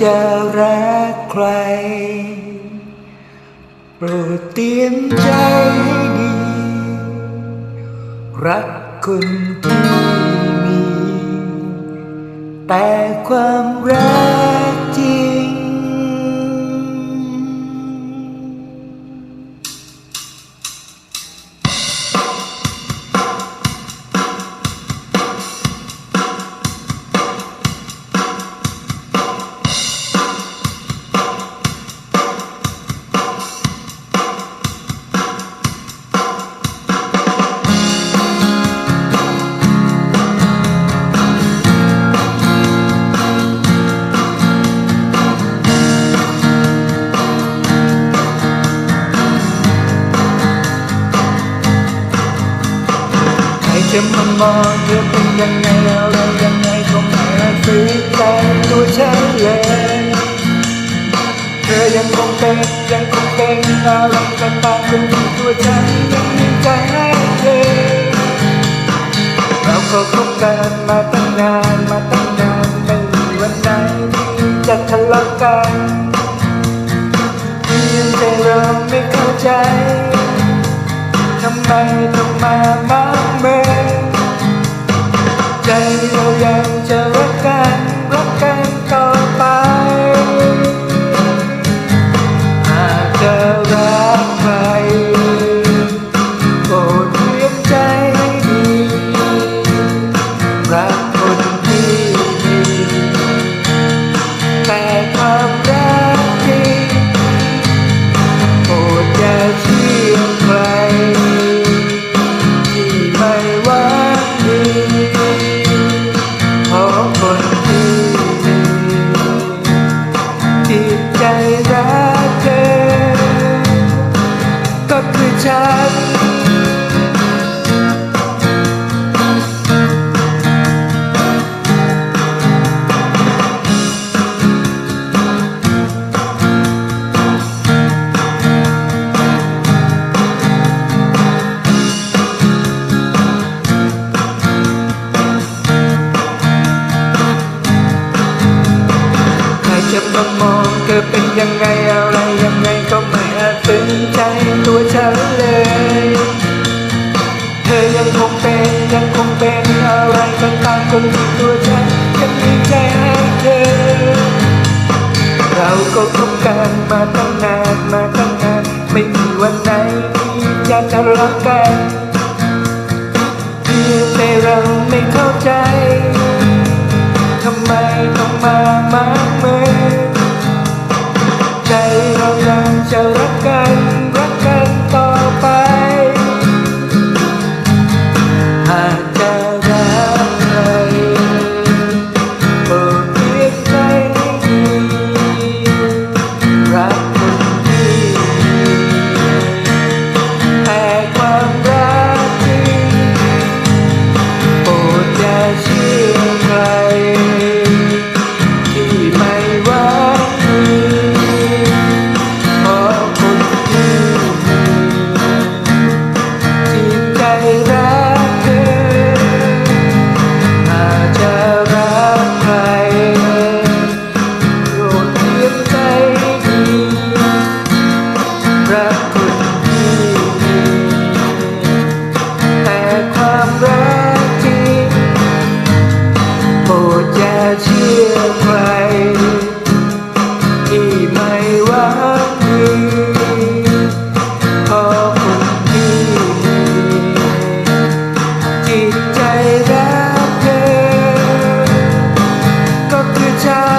จะรักใคร โปรดเตรียมใจให้ดี รักคนที่มี แต่ความรัก จะมามองเธอเป็นยังไงอะไรยังไงก็ไม่อาจซื้อใจตัวฉันเลยเธอยังคงเป็นยังคงเป็นอะไรก็ตามเป็นที่ตัวฉันยังมีใจให้เธอเราก็คบกันมาตั้งนานมาตั้งนานไม่มีวันไหนที่จะทะเลาะกันเพียงแต่เราไม่เข้าใจทำไมต้องมาบ้า ใจ ใจรักเธอก็คือฉัน อเป็นยังไงอะไรยังไงก็ไม่อาจฝืนใจตัวฉันเลย เธอยังคงเป็นยังคงเป็นอะไรต่างต่างคนที่ตัวฉันยังมีใจให้เธอ เราก็คบกันมาตั้งนานมาตั้งนานไม่มีวันไหนที่จะทะเลาะกันเพียงแต่เราไม่เข้าใจ จะรักกัน อย่าเชื่อใครที่ไม่วังดีพอคนที่จิตใจรกเธอก็คือชา